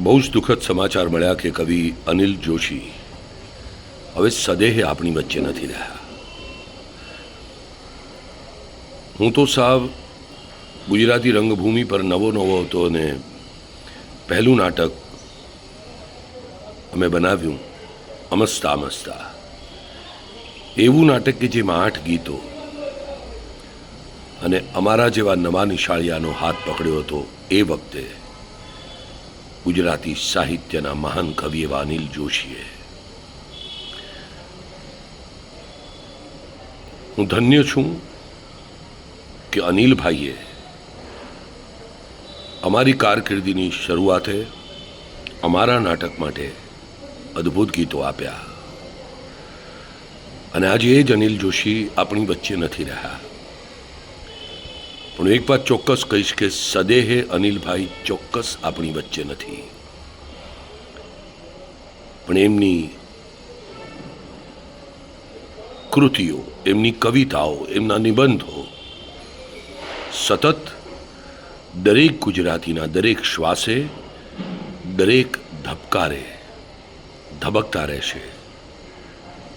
બહુ જ દુઃખદ સમાચાર મળ્યા કે કવિ અનિલ જોશી હવે સદેહે આપણી વચ્ચે નથી રહ્યા. હું તો સાવ ગુજરાતી રંગભૂમિ પર નવો નવો હતો અને પહેલું નાટક અમે બનાવ્યું, અમસ્તા અમસ્તા. એવું નાટક કે જેમાં આઠ ગીતો અને અમારા જેવા નવા નિશાળિયાનો હાથ પકડ્યો હતો એ વખતે ગુજરાતી સાહિત્યના મહાન કવિ એવા અનિલ જોશીએ. હું ધન્ય છું કે અનિલભાઈએ અમારી કારકિર્દીની શરૂઆતે અમારા નાટક માટે અદ્ભુત ગીતો આપ્યા. અને આજે એ જ અનિલ જોશી આપણી વચ્ચે નથી રહ્યા. પણ એક વાત ચોક્કસ કહીશ કે સદેહે અનિલભાઈ ચોક્કસ આપણી વચ્ચે નથી. પણ એમની કૃતિઓ, એમની કવિતાઓ, એમના નિબંધો સતત દરેક ગુજરાતીના દરેક શ્વાસે, દરેક ધબકારે, ધબકતા રહેશે.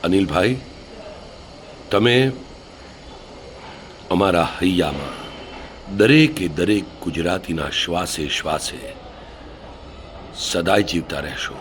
અનિલભાઈ, તમે અમારા હૈયામાં દરેકે દરેક ગુજરાતીના શ્વાસે શ્વાસે સદાય જીવતા રહેશો.